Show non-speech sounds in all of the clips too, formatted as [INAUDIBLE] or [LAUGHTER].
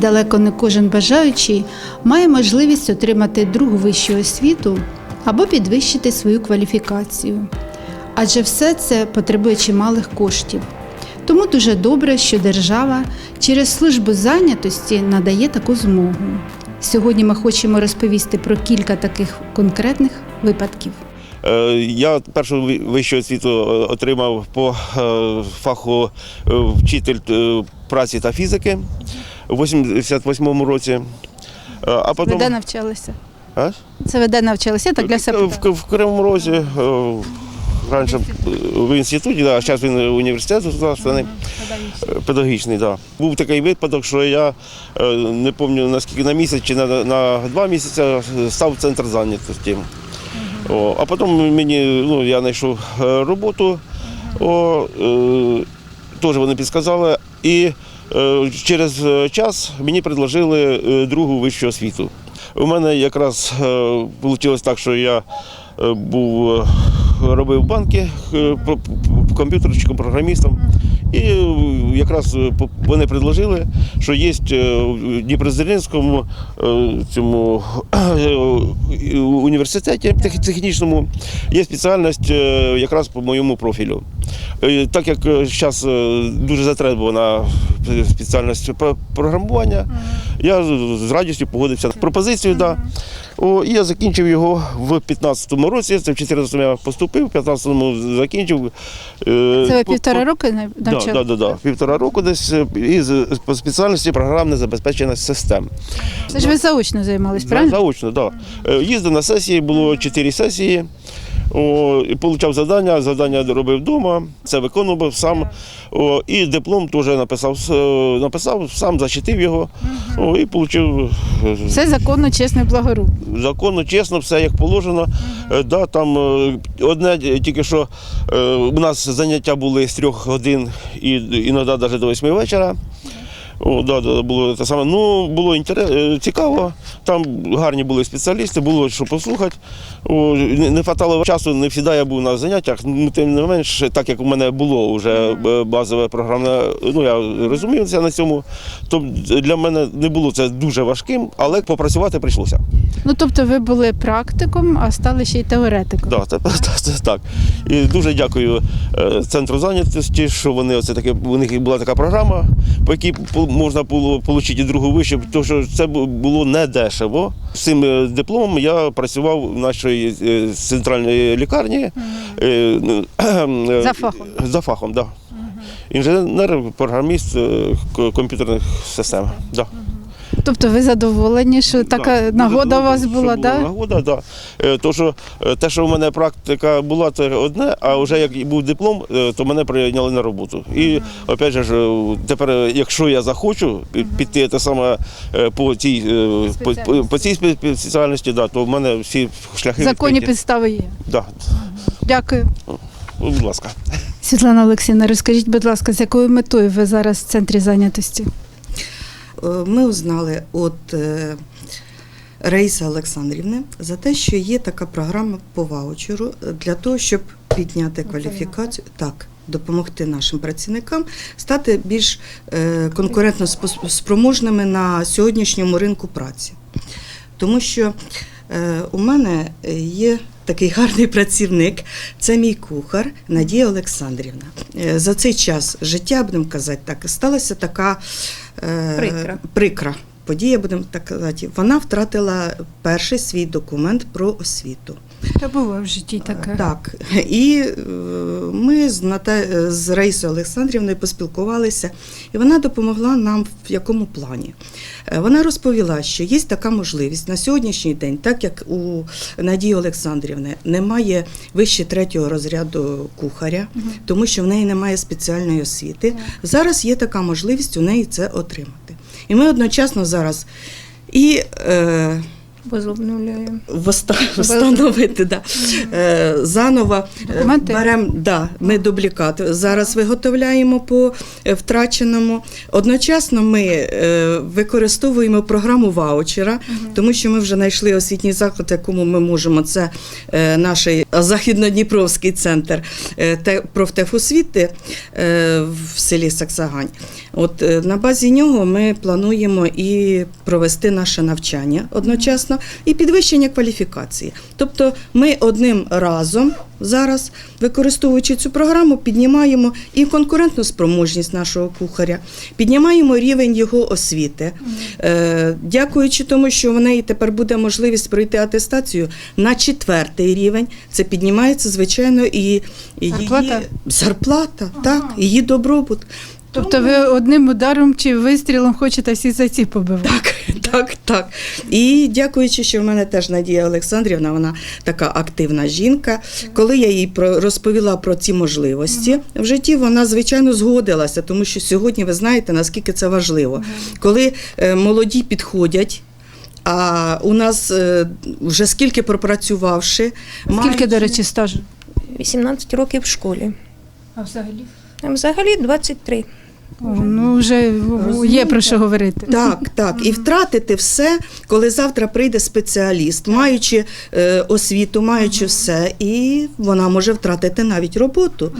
далеко не кожен бажаючий має можливість отримати другу вищу освіту або підвищити свою кваліфікацію. Адже все це потребує чималих коштів. Тому дуже добре, що держава через службу зайнятості надає таку змогу. Сьогодні ми хочемо розповісти про кілька таких конкретних випадків. Е, Я першу вищу освіту е, отримав по е, фаху вчитель праці та фізики у 88-му році. Е, А Ви потім де навчалися? А? Це ви де навчалися? Так для себе. в, в Кривому Розі. е, Раніше в інституті, да, а зараз він університет государственний, е, педагогічний. Да. Був такий випадок, що я е, не пам'ятаю наскільки на місяць чи на, на два місяці став в центр зайнятості. О, а потім мені, ну, я знайшов е, роботу, о, е, теж вони підказали. І е, через е, час мені предложили е, другу вищу освіту. У мене якраз вийшло так, що я е, був, е, робив банки е, комп'ютерчиком, програмістом. І е, якраз е, вони предложили, що є е, в Дніпродзержинському е, цьому е, університеті технічному є спеціальність е, якраз по моєму профілю. Е, Так як зараз дуже затребувана спеціальність програмування, я з- радістю погодився на пропозицію. Да. О, і я закінчив його в 15-му році. Це в 14-му я поступив, в 15-му закінчив. Е, Це ви півтора року Да, навчалися? да, да, да. Півтора року десь е, і по спеціальності програмне забезпечення систем. Це ж ви заочно займались, правильно? Заочно, так. Да. Е, Їздив на сесії, було чотири сесії. О, і отримав завдання, завдання робив вдома, це виконував сам. О, і диплом теж написав, е, написав, сам зачитив його о, і отримав Все законно, чесно і благородно. законно, чесно, все як положено. Е, Да, там е, одне е, тільки що е, у нас заняття були з трьох годин і іноді навіть до восьми вечора. О, да, да, було те саме. Ну, було інтерес, е, цікаво. Там гарні були спеціалісти, було що послухати. О, не, хватало часу, не завжди я був на заняттях. Ну, тим не менш, так як у мене було вже е, базове програмне, ну я розумівся на цьому, то для мене не було це дуже важким, але попрацювати прийшлося. Ну тобто ви були практиком, а стали ще й теоретиком. Да, це, це так. І дуже дякую е, центру зайнятості, що вони оце таке, у них була така програма, по якій можна було отримати другу вищу, тому що це було не дешево. З цим е, дипломом я працював в нашій е, центральній лікарні. е, ну, е, За фахом. За фахом, так. Да. Інженер, програміст е, комп'ютерних систем. Да. Тобто ви задоволені, що така Да, нагода у вас була, так? Да? Нагода, да. Е, То, що е, те, що в мене практика була, це одне, а вже як був диплом, е, то мене прийняли на роботу. І опять же, ж, е, тепер, е, якщо я захочу пі- піти те саме е, по цій е, по, по, по цій спе- спеціальності, да, то в мене всі шляхи Законні відкриті. підстави є. Да. Дякую. Будь ласка. Світлана Олексійовна, розкажіть, будь ласка, з якою метою ви зараз в центрі зайнятості? Е, Ми узнали від е, Раїси Олександрівни за те, що є така програма по ваучеру для того, щоб підняти кваліфікацію, так, допомогти нашим працівникам стати більш е, конкурентно спроможними на сьогоднішньому ринку праці. Тому що у мене є такий [LAUGHS] гарний працівник, це мій кухар Надія Олександрівна. За цей час життя, будемо казати так, сталася така Прикра. прикра подія, будемо так казати. Вона втратила перший свій документ про освіту. Було в житті таке. Так, і е, ми з, Ната... з Раїсою Олександрівною поспілкувалися, і вона допомогла нам в якому плані. Е, Вона розповіла, що є така можливість на сьогоднішній день, так як у Надії Олександрівни немає вище третього розряду кухаря, тому що в неї немає спеціальної освіти. Зараз є така можливість у неї це отримати. І ми одночасно зараз і е, Возобновляємо. встановити да. е, заново. Документи? Беремо да, ми дублікат. Зараз виготовляємо по е, втраченому. Одночасно ми е, використовуємо програму ваучера, тому що ми вже знайшли освітній заклад, якому ми можемо. Це е, наш західнодніпровський центр е, те- профтехосвіти е, в селі Саксагань. От е, на базі нього ми плануємо і провести наше навчання одночасно і підвищення кваліфікації. Тобто ми одним разом зараз, використовуючи цю програму, піднімаємо і конкурентну спроможність нашого кухаря, піднімаємо рівень його освіти. Е, Дякуючи тому, що в неї тепер буде можливість пройти атестацію на четвертий рівень. Це піднімається, звичайно, і, і Зарплата? її зарплата, так, її добробут. Тобто ви одним ударом чи вистрілом хочете всі за ці побивати? Так, так, так. І дякуючи, що в мене теж Надія Олександрівна, вона така активна жінка. Коли я їй про розповіла про ці можливості в житті, вона звичайно згодилася, тому що сьогодні ви знаєте наскільки це важливо. Коли е, молоді підходять. А у нас е, вже скільки пропрацювавши, Скільки, маючи- до речі, стажу? 18 років в школі. А взагалі? Взагалі 23. О, ну вже є про що говорити. Так, так. І втратити все, коли завтра прийде спеціаліст, маючи е, освіту, маючи все, і вона може втратити навіть роботу.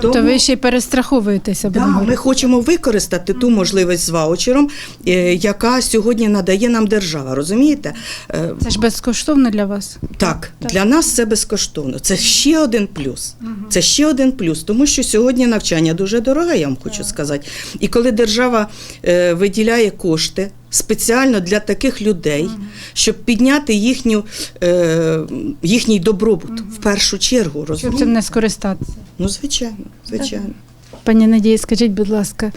Тобто Тому- ви ще й перестраховуєтеся, Да, ми хочемо використати ту можливість з ваучером, е, яка сьогодні надає нам держава. Розумієте? Е, Це ж безкоштовно для вас. Так, для нас це безкоштовно. Це ще один плюс. Це ще один плюс, тому що сьогодні навчання дуже дороге, я вам хочу сказати. І коли держава е, виділяє кошти спеціально для таких людей, щоб підняти їхню, е, їхній добробут в першу чергу, Щоб розумієте? цим не скористатися. Ну, звичайно, звичайно. Пані Надії, скажіть, будь ласка,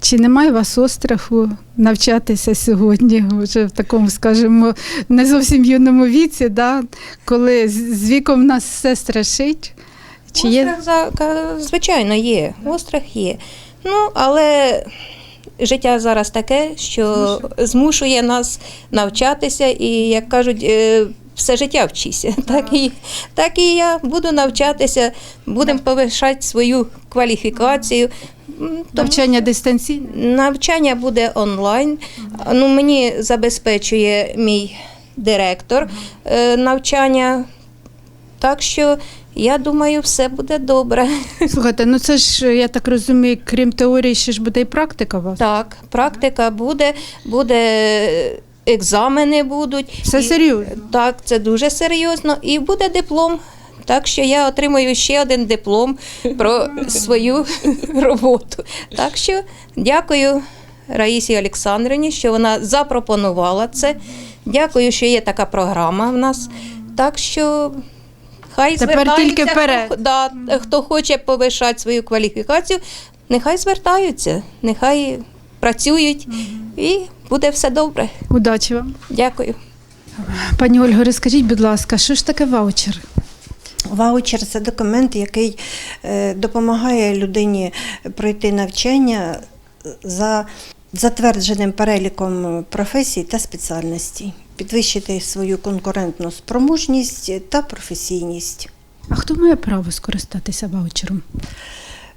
чи немає у вас остраху навчатися сьогодні, вже в такому, скажімо, не зовсім юному віці, да? коли з віком нас все страшить? Чи є Острах, звичайно, є. Острах є. Ну, але життя зараз таке, що змушує нас навчатися і, як кажуть, е, все життя вчися. Так і, так і я буду навчатися, будемо повишати свою кваліфікацію. Тому навчання дистанційне? Навчання буде онлайн. Ну, мені забезпечує мій директор е, навчання. Так що я думаю, все буде добре. [LAUGHS] Слухайте, ну це ж, я так розумію, крім теорії, ще ж буде і практика у вас. Так, практика буде, буде екзамени будуть. Все серйозно? Так, це дуже серйозно. І буде диплом. Так що я отримую ще один диплом про свою [LAUGHS] роботу. Так що дякую Раїсі Олександрівні, що вона запропонувала це. Дякую, що є така програма в нас. Так що хай Тепер тільки вперед. Хто, да, хто хоче повишати свою кваліфікацію, нехай звертаються, нехай працюють і буде все добре. Удачі вам. Дякую. Пані Ольго, розкажіть, будь ласка, що ж таке ваучер? Ваучер це документ, який е, допомагає людині пройти навчання за затвердженим переліком професій та спеціальностей, підвищити свою конкурентну спроможність та професійність. А хто має право скористатися ваучером?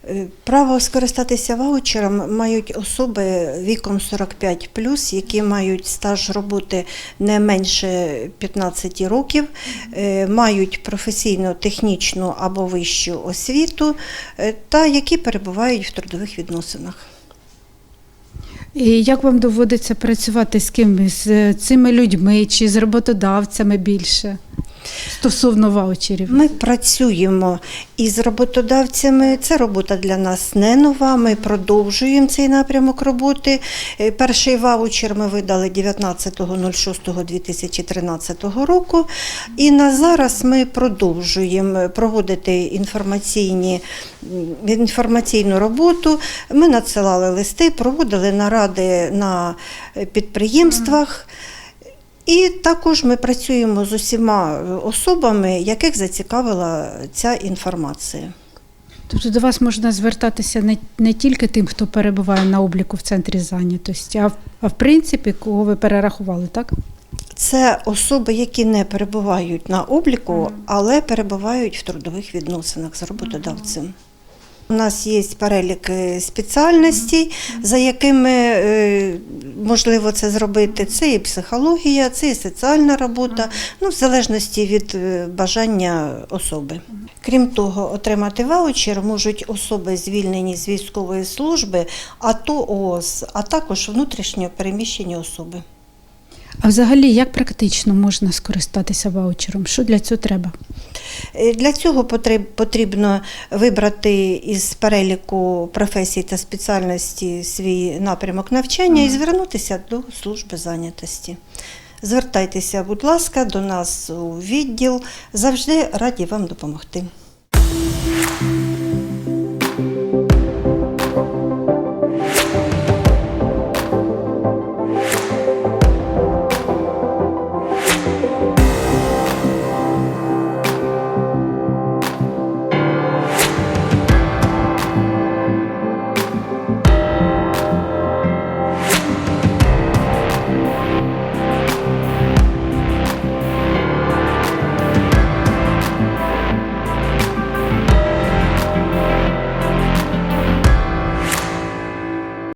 Е, Право скористатися ваучером мають особи віком 45 які мають стаж роботи не менше 15 років, е, мають професійну, технічну або вищу освіту е, та які перебувають в трудових відносинах. І як вам доводиться працювати з ким? З цими людьми чи з роботодавцями більше стосовно ваучерів? Ми працюємо із роботодавцями. Це робота для нас не нова. Ми продовжуємо цей напрямок роботи. Е, Перший ваучер ми видали 19.06.2013 року. І на зараз ми продовжуємо проводити інформаційні, інформаційну роботу. Ми надсилали листи, проводили наради на е, підприємствах. І також ми працюємо з усіма е, особами, яких зацікавила ця інформація. Тобто до вас можна звертатися не, не тільки тим, хто перебуває на обліку в центрі зайнятості, а в, а в принципі, кого ви перерахували, так? Це особи, які не перебувають на обліку, але перебувають в трудових відносинах з роботодавцем. У нас є перелік спеціальностей, за якими е, можливо це зробити. Це і психологія, це і соціальна робота, ну, в залежності від е, бажання особи. Крім того, отримати ваучер можуть особи, звільнені з військової служби, АТО ООС, а також внутрішньо переміщені особи. А взагалі, як практично можна скористатися ваучером? Що для цього треба? Е, Для цього потрібно вибрати із переліку професій та спеціальності свій напрямок навчання і звернутися до служби зайнятості. Звертайтеся, будь ласка, до нас у відділ. Завжди раді вам допомогти.